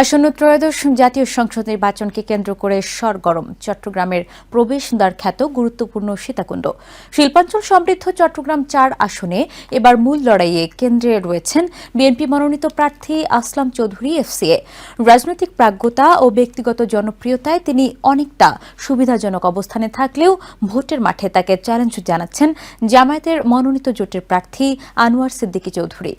আসন্ন ত্রয়োদশ জাতীয় সংসদ নির্বাচনকে কেন্দ্র করে সরগরম। চট্টগ্রামের প্রবেশদ্বার খ্যাত গুরুত্বপূর্ণ সীতাকুণ্ড। শিল্পাঞ্চল সমৃদ্ধ চট্টগ্রাম চার আসনে এবার মূল লড়াইয়ে কেন্দ্রে রয়েছেন বিএনপি মনোনীত প্রার্থী আসলাম চৌধুরী এফসিএ। রাজনৈতিক প্রাজ্ঞতা ও ব্যক্তিগত জনপ্রিয়তায় তিনি অনেকটা সুবিধাজনক অবস্থানে থাকলেও ভোটের মাঠে তাকে চ্যালেঞ্জ জানাচ্ছেন জামায়াতের মনোনীত জোটের প্রার্থী আনোয়ার সিদ্দিকী চৌধুরী।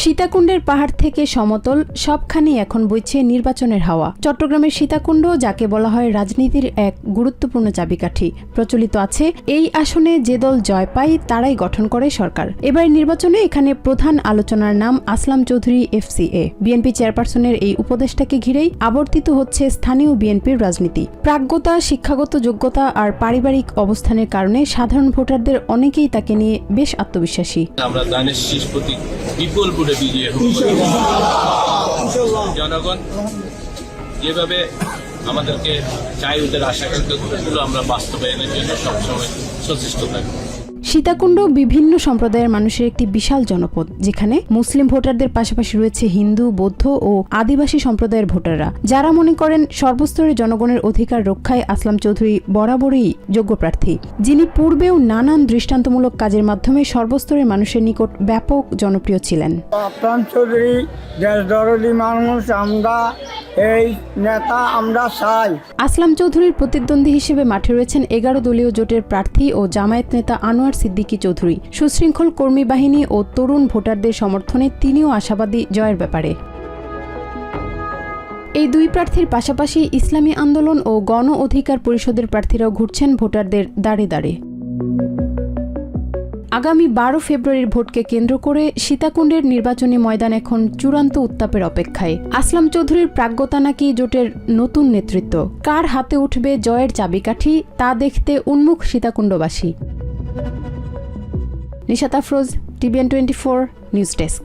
সীতাকুণ্ডের পাহাড় থেকে সমতল সবখানি এখন বইছে নির্বাচনের হাওয়া। চট্টগ্রামের সীতাকুণ্ড, যাকে বলা হয় রাজনীতির এক গুরুত্বপূর্ণ চাবিকাঠি, প্রচলিত আছে, এই আসনে যে দল জয় পায়, তারাই গঠন করে সরকার। এবার নির্বাচনে এখানে প্রধান আলোচনার নাম আসলাম চৌধুরী এফসিএ। বিএনপি চেয়ারপারসনের এই উপদেষ্টাকে ঘিরেই আবর্তিত হচ্ছে স্থানীয় বিএনপির রাজনীতি। প্রাজ্ঞতা, শিক্ষাগত যোগ্যতা আর পারিবারিক অবস্থানের কারণে সাধারণ ভোটারদের অনেকেই তাকে নিয়ে বেশ আত্মবিশ্বাসী। বিপুল ভোটে বিজয়ী হব। জনগণ যেভাবে আমাদেরকে চাই ওদের আশা গুলো আমরা বাস্তবায়নের জন্য সবসময় সচেষ্ট থাকব। সীতাকুণ্ড বিভিন্ন সম্প্রদায়ের মানুষের একটি বিশাল জনপদ, যেখানে মুসলিম ভোটারদের পাশাপাশি রয়েছে হিন্দু, বৌদ্ধ ও আদিবাসী সম্প্রদায়ের ভোটাররা। যারা মনে করেন সর্বস্তরের জনগণের অধিকার রক্ষায় আসলাম চৌধুরী বরাবরই যোগ্য প্রার্থী, যিনি পূর্বেও নানান দৃষ্টান্তমূলক কাজের মাধ্যমে সর্বস্তরের মানুষের নিকট ব্যাপক জনপ্রিয় ছিলেন। প্রাণ চৌধুরী মানুষ, আমরা এই নেতা আমরা চাই। আসলাম চৌধুরীর প্রতিদ্বন্দ্বী হিসেবে মাঠে রয়েছেন এগারো দলীয় জোটের প্রার্থী ও জামায়াত নেতা আনোয়ার সিদ্দিকী চৌধুরী। সুশৃঙ্খল কর্মী বাহিনী ও তরুণ ভোটারদের সমর্থনে তিনিও আশাবাদী জয়ের ব্যাপারে। এই দুই প্রার্থীর পাশাপাশি ইসলামী আন্দোলন ও গণ অধিকার পরিষদের প্রার্থীরাও ঘুরছেন ভোটারদের দাঁড়ে দাঁড়ে। আগামী বারো ফেব্রুয়ারির ভোটকে কেন্দ্র করে সীতাকুণ্ডের নির্বাচনী ময়দান এখন চূড়ান্ত উত্তাপের অপেক্ষায়। আসলাম চৌধুরীর প্রাজ্ঞতা নাকি জোটের নতুন নেতৃত্ব? কার হাতে উঠবে জয়ের চাবিকাঠি তা দেখতে উন্মুখ সীতাকুণ্ডবাসী। Nishat Afroz, TVN twenty four, news desk.